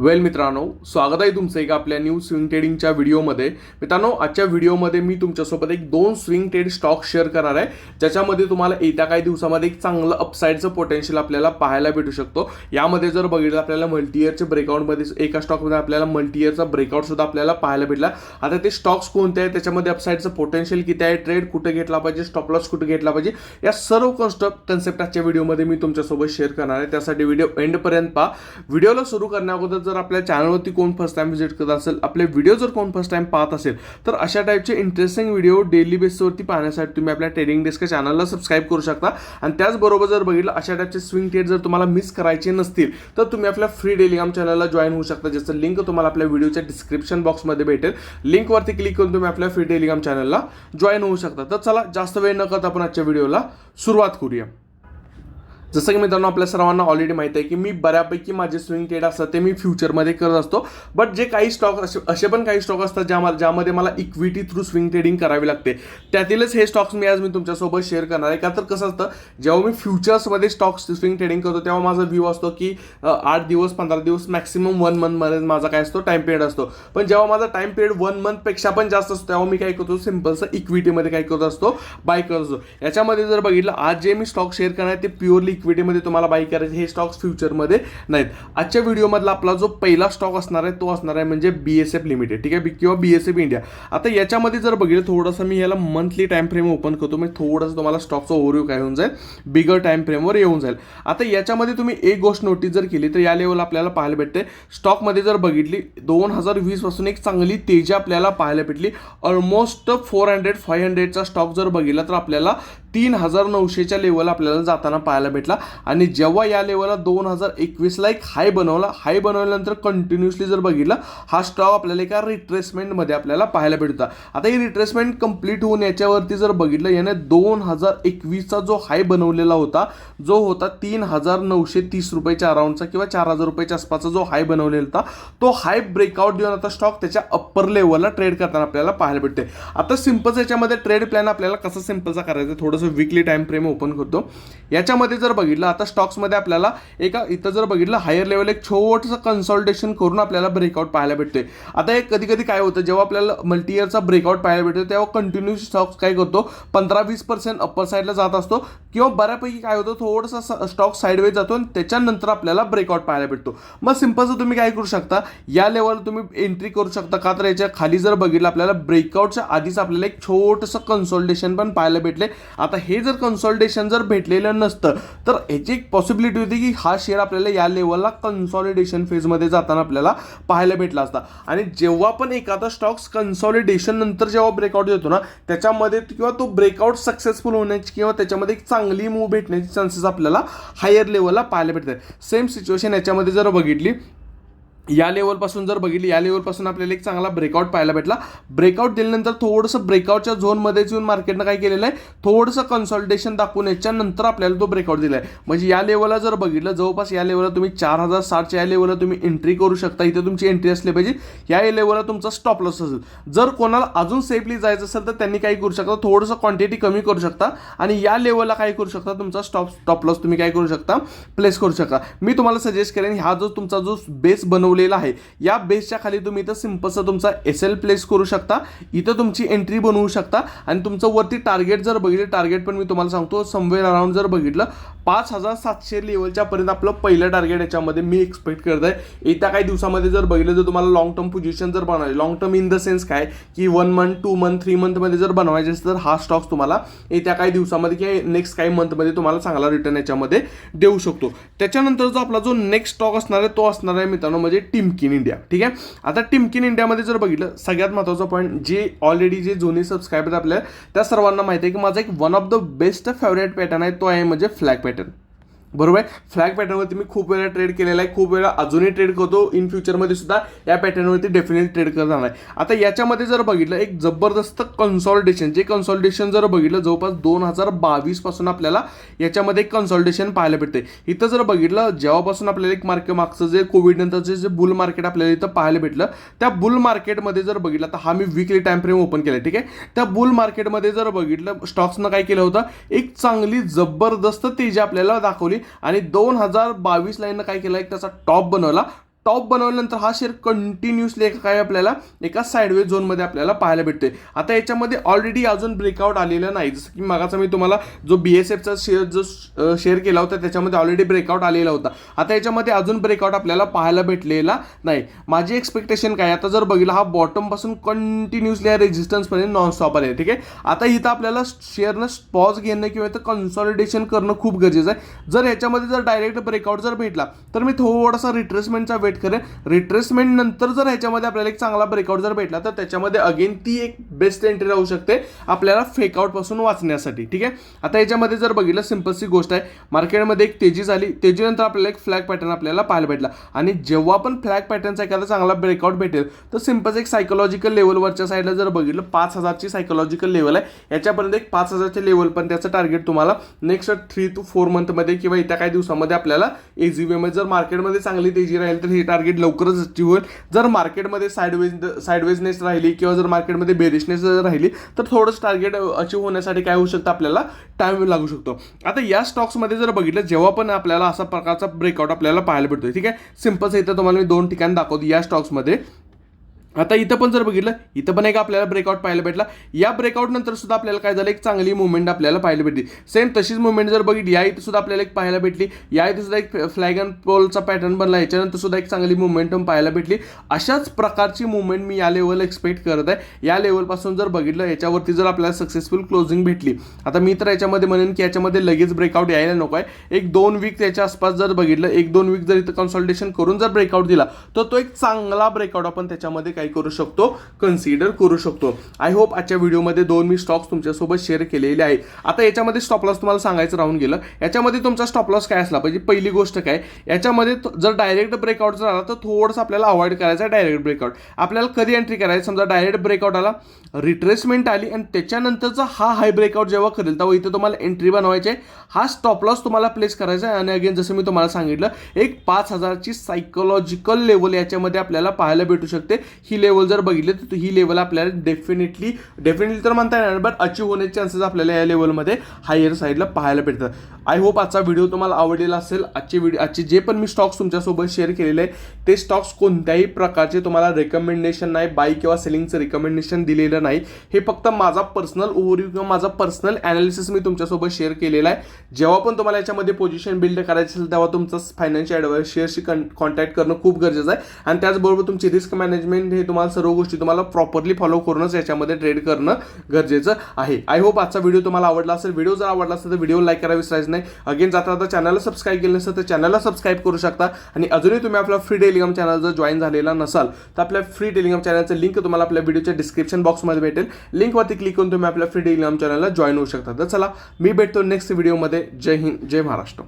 वेल मित्रांनो स्वागत आहे तुमचं एका आपल्या न्यू स्विंग ट्रेडिंगच्या व्हिडिओमध्ये. मित्रांनो आजच्या व्हिडिओमध्ये मी तुमच्यासोबत एक दोन स्विंग ट्रेड स्टॉक शेअर करणार आहे. ज्याच्यामध्ये तुम्हाला येत्या काही दिवसामध्ये एक चांगलं अपसाईडचं पोटेन्शियल आपल्याला पाहायला भेटू शकतो. यामध्ये जर बघितलं आपल्याला मल्टी ब्रेकआउटमध्ये एका स्टॉकमध्ये आपल्याला मल्टी इयरचा ब्रेकआउट सुद्धा आपल्याला पाहायला भेटला. आता ते स्टॉक्स कोणते आहेत त्याच्यामध्ये अपसाईडचं पोटेन्शियल किती आहे ट्रेड कुठे घेतला पाहिजे स्टॉप लॉस कुठे घेतला पाहिजे या सर्व कन्स्टॉप कन्सेप्ट आजच्या व्हिडिओमध्ये मी तुमच्यासोबत शेअर करणार आहे. त्यासाठी व्हिडिओ एंडपर्यंत पहा. व्हिडिओला सुरू करण्याअगोदर जर आपल्या चॅनलवरती कोण फर्स्ट टाइम व्हिजिट करत असेल आपले व्हिडिओ जर कोण फर्स्ट टाइम पाहत असेल तर अशा टाईपचे इंटरेस्टिंग व्हिडिओ डेली बेसवरती पाहण्यासाठी तुम्ही आपल्या ट्रेडिंग डेस्क चॅनलला सबस्क्राईब करू शकता. आणि त्याचबरोबर जर बघितलं अशा टाईपचे स्विंग ट्रेड जर तुम्हाला मिस करायचे नसतील तर तुम्ही आपल्या फ्री डेलिग्राम चॅनलला जॉईन होऊ शकता ज्याचं लिंक तुम्हाला आपल्या व्हिडिओच्या डिस्क्रिप्शन बॉक्समध्ये भेटेल. लिंकवरती क्लिक करून तुम्ही आपल्या फ्री टेलिग्राम चॅनलला जॉईन होऊ शकता. तर चला जास्त वेळ न करता आपण आजच्या व्हिडिओला सुरुवात करूया. जसं की मित्रांनो आपल्या सर्वांना ऑलरेडी माहिती आहे की मी बऱ्यापैकी माझे स्विंग ट्रेड असतात ते मी फ्युचरमध्ये करत असतो. बट जे काही स्टॉक असे असे पण काही स्टॉक असतात ज्या मला ज्यामध्ये मला इक्विटी थ्रू स्विंग ट्रेडिंग करावी लागते. त्यातीलच हे स्टॉक्स मी आज मी तुमच्यासोबत शेअर करणार आहे. का तर कसं असतं जेव्हा मी फ्युचर्समध्ये स्टॉक्स स्विंग ट्रेडिंग करतो तेव्हा माझा व्ह्यू असतो की आठ दिवस पंधरा दिवस मॅक्सिमम वन मंथमध्ये माझा काय असतो टाईम पिरियड असतो. पण जेव्हा माझा टाईम पिरियड वन मंथपेक्षा पण जास्त असतो तेव्हा मी काय करतो सिम्पलचं इक्विटीमध्ये काय करत असतो बाय करत असतो. याच्यामध्ये जर बघितलं आज जे मी स्टॉक शेअर करणार आहे ते प्युअरली इक्विटीमध्ये तुम्हाला बाय करायचे हे स्टॉक्स फ्युचरमध्ये नाहीत. आजच्या व्हिडिओमधला आपला जो पहिला स्टॉक असणार आहे तो असणार आहे म्हणजे बी एस एफ लिमिटेड ठीक आहे? किंवा बी एस एफ इंडिया आता याच्यामध्ये जर बघितलं थोडंसं मी याला मंथली टाइम फ्रेम ओपन करतो मी थोडंसं तुम्हाला स्टॉकचं ओव्हरव्ह्यू काय होऊन जाईल बिगर टाइम फ्रेमवर येऊन जाईल. आता याच्यामध्ये तुम्ही एक गोष्ट नोटीस जर केली तर या लेवल आपल्याला पाहायला भेटते. स्टॉकमध्ये जर बघितली दोन हजार वीसपासून एक चांगली तेजी आपल्याला पाहायला भेटली. ऑलमोस्ट फोर हंड्रेड फाय हंड्रेडचा स्टॉक जर बघितला तर आपल्याला तीन हजार नऊशेच्या लेवल आपल्याला जाताना पाहायला भेटला. आणि जेव्हा या लेवलला दोन हजार एकवीसला एक हाय बनवला हाय बनवल्यानंतर कंटिन्युअसली जर बघितलं हा स्टॉक आपल्याला एका रिट्रेसमेंटमध्ये आपल्याला पाहायला भेटता. आता ही रिट्रेसमेंट कंप्लीट होऊन याच्यावरती जर बघितलं याने दोन हजार एकवीसचा जो हाय बनवलेला होता जो होता तीन हजार नऊशे तीस रुपयाच्या अराउंडचा किंवा चार हजार रुपयाच्या आसपासचा जो हाय बनवलेला होता तो हाय ब्रेकआउट देऊन आता स्टॉक त्याच्या अप्पर लेवलला ट्रेड करताना आपल्याला पाहायला भेटते आता सिंपल याच्यामध्ये ट्रेड प्लॅन आपल्याला कसं सिम्पलचा करायचं थोडंसं थोडंसं विकली टाइम फ्रेम ओपन करतो. याच्यामध्ये जर बघितलं आता स्टॉक्समध्ये आपल्याला एका इथं जर बघितलं हायर लेवल एक छोटंसं कन्सल्टेशन करून आपल्याला ब्रेकआउट पाहायला भेटते आता एक कधी कधी काय होतं जेव्हा आपल्याला मल्टी इयरचा ब्रेकआउट पाहायला भेटतो तेव्हा कंटिन्यू स्टॉक्स काय करतो पंधरा वीस पर्सेंट अप्पर साईडला जात असतो. किंवा बऱ्यापैकी काय होतं थोडंसं स्टॉक साईडवेज जातो आणि त्याच्यानंतर आपल्याला ब्रेकआउट पाहायला भेटतो. मग सिम्पलचं तुम्ही काय करू शकता या लेवल तुम्ही एंट्री करू शकता का तर याच्या खाली जर बघितलं आपल्याला ब्रेकआउटच्या आधीच आपल्याला एक छोटंसं कन्सल्टेशन पण पाहायला भेटले. आता हे जर कन्सॉलिडेशन जर भेटलेलं नसतं तर याची एक पॉसिबिलिटी होती की हा शेअर आपल्याला या लेवलला कन्सॉलिडेशन फेजमध्ये जाताना आपल्याला पाहायला भेटला असता. आणि जेव्हा पण एखादा स्टॉक्स कन्सॉलिडेशन नंतर जेव्हा ब्रेकआउट देतो ना त्याच्यामध्ये किंवा तो ब्रेकआउट सक्सेसफुल होण्याची किंवा त्याच्यामध्ये एक चांगली मूव भेटण्याची चान्सेस आपल्याला हायर लेवलला पाहायला भेटतात. सेम सिच्युएशन याच्यामध्ये जर बघितली या लेवलपासून जर बघितली या लेवलपासून आपल्याला एक चांगला ब्रेकआउट पाहायला भेटला. ब्रेकआउट दिल्यानंतर थोडंसं ब्रेकआउटच्या झोनमध्येच येऊन मार्केटनं काय केलेलं आहे थोडंसं कन्सल्टेशन दाखवून याच्यानंतर आपल्याला तो ब्रेकआउट दिला आहे म्हणजे या लेवलला जर बघितलं जवळपास या लेवलला तुम्ही चार हजार साठच्या या लेवलला तुम्ही एंट्री करू शकता. इथे तुमची एंट्री असली पाहिजे. या लेवलला तुमचा स्टॉप लॉस असेल. जर कोणाला अजून सेफली जायचं असेल तर त्यांनी काय करू शकता. थोडंसं क्वांटिटी कमी करू शकता. आणि या लेवलला काय करू शकता तुमचा स्टॉप स्टॉप लॉस तुम्ही काय करू शकता प्लेस करू शकता. मी तुम्हाला सजेस्ट करेन हा जो तुमचा जो बेस बनवला ठेवलेला आहे. या बेसच्या खाली तुम्ही इथं सिम्पलचा तुमचा एस एल प्लेस करू शकता. इथं तुमची एंट्री बनवू शकता. आणि तुमचं वरती टार्गेट जर बघितलं टार्गेट पण मी तुम्हाला सांगतो समवेअर अराउंड जर बघितलं पाच हजार सातशे लेवलच्या पर्यंत आपलं पहिलं टार्गेट याच्यामध्ये मी एक्सपेक्ट करत आहे येत्या काही दिवसामध्ये जर बघितलं तर तुम्हाला लॉंग टर्म पोझिशन जर बनवायचे long term in the sense काय की one month two month three मंथमध्ये जर बनवायचे असेल तर हा स्टॉक्स तुम्हाला येत्या काही दिवसामध्ये किंवा नेक्स्ट काही मंथमध्ये तुम्हाला चांगला रिटर्न याच्यामध्ये देऊ शकतो. त्याच्यानंतर जो आपला जो नेक्स्ट स्टॉक असणार आहे तो असणार आहे मित्रांनो म्हणजे टिमकिन इंडिया ठीक आहे? आता टिमकिन इंडियामध्ये जर बघितलं सगळ्यात महत्त्वाचा पॉईंट जे ऑलरेडी जे जुने सबस्क्रायबर आपल्या त्या सर्वांना माहिती आहे की माझा एक one of the best favourite pattern आहे तो आहे म्हणजे फ्लॅग पॅटर्न बरोबर आहे? फ्लॅग पॅटर्नवरती मी खूप वेळा ट्रेड केलेला आहे. खूप वेळा अजूनही ट्रेड करतो. इन फ्युचरमध्ये सुद्धा या पॅटर्नवरती डेफिनेटली ट्रेड करणार आहे आता याच्यामध्ये जर बघितलं एक जबरदस्त कन्सॉल्टेशन जे कन्सॉल्टेशन जर बघितलं जवळपास दोन हजार बावीसपासून आपल्याला याच्यामध्ये एक कन्सॉल्टेशन पाहायला भेटते इथं जर बघितलं जेव्हापासून आपल्याला एक मार्केट मागचं जे कोविड नंतरचे जे बुल मार्केट आपल्याला इथं पाहायला भेटलं त्या बुल मार्केटमध्ये जर बघितलं तर हा मी विकली टाइम फ्रेम ओपन केला ठीक आहे? त्या बुल मार्केटमध्ये जर बघितलं स्टॉक्सनं काय केलं होतं? एक चांगली जबरदस्त तेजी आपल्याला दाखवली. आणि दोन हजार बावीस लाईननं काय केलं? एक त्याचा टॉप बनवला. टॉप बनवल्यानंतर हा शेअर कंटिन्युअसली एका काय आपल्याला एका साईडवे झोनमध्ये आपल्याला पाहायला भेटते आता याच्यामध्ये ऑलरेडी अजून ब्रेकआउट आलेलं नाही. जसं की मागाचा मी तुम्हाला जो बी एस एफचा शेअर जो शेअर केला होता त्याच्यामध्ये ऑलरेडी ब्रेकआउट आलेला होता. आता याच्यामध्ये अजून ब्रेकआउट आपल्याला पाहायला भेटलेला नाही. माझी एक्सपेक्टेशन काय? आता जर बघितलं हा बॉटमपासून कंटिन्युअसली या रेजिस्टन्सपर्यंत नॉनस्टॉप आले ठीक आहे? आता इथं आपल्याला शेअरनं पॉज घेणं किंवा इथं कन्सॉलिडेशन करणं खूप गरजेचं आहे. जर याच्यामध्ये जर डायरेक्ट ब्रेकआउट जर भेटला तर मी थोडासा रिट्रेसमेंटचा वेट करेन रिट्रेसमेंट नंतर जर ह्याच्यामध्ये आपल्याला एक चांगला ब्रेकआउट जर भेटला तर त्याच्यामध्ये अगेन ती एक बेस्ट एंट्री राहू शकते आपल्याला फेकआउटपासून वाचण्यासाठी. ठीक आहे? आता याच्यामध्ये जर बघितलं सिम्पलसी गोष्ट आहे. मार्केटमध्ये एक तेजी झाली. तेजीनंतर आपल्याला एक फ्लॅग पॅटर्न आपल्याला पाहायला भेटला. आणि जेव्हा पण फ्लॅग पॅटर्नचा एखादा चांगला ब्रेकआउट भेटेल तर सिम्पल्स एक सायकोलॉजिकल लेवलवरच्या साईडला जर बघितलं पाच हजारची सायकोलॉजिकल लेवल आहे. याच्यापर्यंत एक पाच हजारचे लेवल पण त्याचं टार्गेट तुम्हाला नेक्स्ट थ्री टू फोर मंथमध्ये किंवा येत्या काही दिवसामध्ये आपल्याला एक्झिबिएमध्ये जर मार्केटमध्ये चांगली तेजी राहील तर हे टार्गेट लवकरच अचीव होईल. जर मार्केटमध्ये साईडवेज साईडवेजनेस राहिली किंवा जर मार्केटमध्ये बेरिशनेस जर राहिली तर थोडंच टार्गेट अचीव होण्यासाठी काय होऊ शकतं? आपल्याला टाइम लागू शकतो. आता या स्टॉक्समध्ये जर बघितलं जेव्हा पण आपल्याला असा प्रकारचा ब्रेकआउट आपल्याला पाहायला भेटतो ठीक आहे? सिंपल इथं तुम्हाला मी दोन ठिकाणी दाखवतो या स्टॉक्समध्ये आता इथं पण जर बघितलं इथं पण एक आपल्याला ब्रेकआउट पाहायला भेटला. या ब्रेकआउट नंतर सुद्धा आपल्याला काय झालं? एक चांगली मुवमेंट आपल्याला पाहायला भेटली. सेम तशीच मुवमेंट जर बघितली या इथं सुद्धा आपल्याला एक पाहायला भेटली. या इथं सुद्धा एक फ्लॅग अँड पोलचा पॅटर्न बनला. याच्यानंतर सुद्धा एक चांगली मुवमेंटम पाहायला भेटली. अशाच प्रकारची मुवमेंट मी या लेवल एक्सपेक्ट करत आहे. या लेवलपासून जर बघितलं याच्यावरती जर आपल्याला सक्सेसफुल क्लोजिंग भेटली आता मी तर याच्यामध्ये म्हणेन की याच्यामध्ये लगेच ब्रेकआउट यायला नको आहे. एक दोन वीक त्याच्या आसपास जर बघितलं एक दोन वीक जर इथं कन्सल्टेशन करून जर ब्रेकआउट दिला तर तो एक चांगला ब्रेकआउट आपण त्याच्यामध्ये काय करू शकतो कन्सिडर करू शकतो. आय होप आजच्या व्हिडिओमध्ये दोन मी स्टॉक्स तुमच्यासोबत शेअर केलेले आहे. आता याच्यामध्ये स्टॉप लॉस तुम्हाला सांगायचं राहून गेलं. याच्यामध्ये तुमचा स्टॉप लॉस काय असला पाहिजे? पहिली गोष्ट काय? याच्यामध्ये जर डायरेक्ट ब्रेकआउट जर आला तर थोडंसं आपल्याला अवॉइड करायचं आहे डायरेक्ट ब्रेकआउट आपल्याला कधी एंट्री करायची? समजा डायरेक्ट ब्रेकआउट आला रिट्रेसमेंट आली आणि त्याच्यानंतरचा हा हाय ब्रेकआउट जेव्हा करेल तेव्हा इथं तुम्हाला एंट्री बनवायची आहे. हा स्टॉप लॉस तुम्हाला प्लेस करायचा आहे. आणि अगेन जसं मी तुम्हाला सांगितलं एक पाच हजारची सायकोलॉजिकल लेवल याच्यामध्ये आपल्याला पाहायला भेटू शकते. ही ही लेवल जर बघितली तर ही लेवल आपल्याला डेफिनेटली डेफिनेटली तर म्हणता येणार बट अचीव होण्याचे चान्सेस आपल्याला या लेवलमध्ये हायर साईडला पाहायला भेटतात. आय होप आजचा व्हिडिओ तुम्हाला आवडलेला असेल. आजचे व्हिडिओ आजचे जे पण मी स्टॉक्स तुमच्यासोबत शेअर केलेले आहे ते स्टॉक्स कोणत्याही प्रकारचे तुम्हाला रेकमेंडेशन नाही बाय किंवा सेलिंगचं रिकमेंडेशन दिलेलं नाही. हे फक्त माझा पर्सनल ओव्हरव्ह्यू किंवा माझा पर्सनल ॲनालिसिस मी तुमच्यासोबत शेअर केलेला आहे. जेव्हा पण तुम्हाला याच्यामध्ये पोझिशन बिल्ड करायचं असेल तेव्हा तुमचं फायनान्शियल ॲडवाइस शेअरशी कन कॉन्टॅक्ट करणं खूप गरजेचं आहे. आणि त्याचबरोबर तुमची रिस्क मॅनेजमेंट हे तुम्हाला सर्व गोष्टी तुम्हाला प्रॉपरली फॉलो करूनच याच्यामध्ये ट्रेड करणं गरजेचं आहे. आय होप आजचा व्हिडिओ तुम्हाला आवडला असेल. व्हिडिओ जर आवडला असेल तर व्हिडिओ लाईक करायला विसरायचं नाही. अगेन जाता आता चॅनलला सबस्क्राईब केलं नसेल तर चॅनलला सबस्क्राईब करू शकता. आणि अजूनही तुम्ही आपला फ्री टेलिग्राम चॅनल जर जॉईन झालेला नसाल तर आपल्या फ्री टेलिग्राम चॅनलचं लिंक तुम्हाला आपल्या व्हिडिओच्या डिस्क्रिप्शन बॉक्समध्ये भेटेल. लिंकवरती क्लिक करून तुम्ही आपल्या फ्री टेलिग्राम चॅनलला जॉईन होऊ शकता. तर चला मी भेटतो नेक्स्ट व्हिडिओमध्ये जय हिंद जय महाराष्ट्र.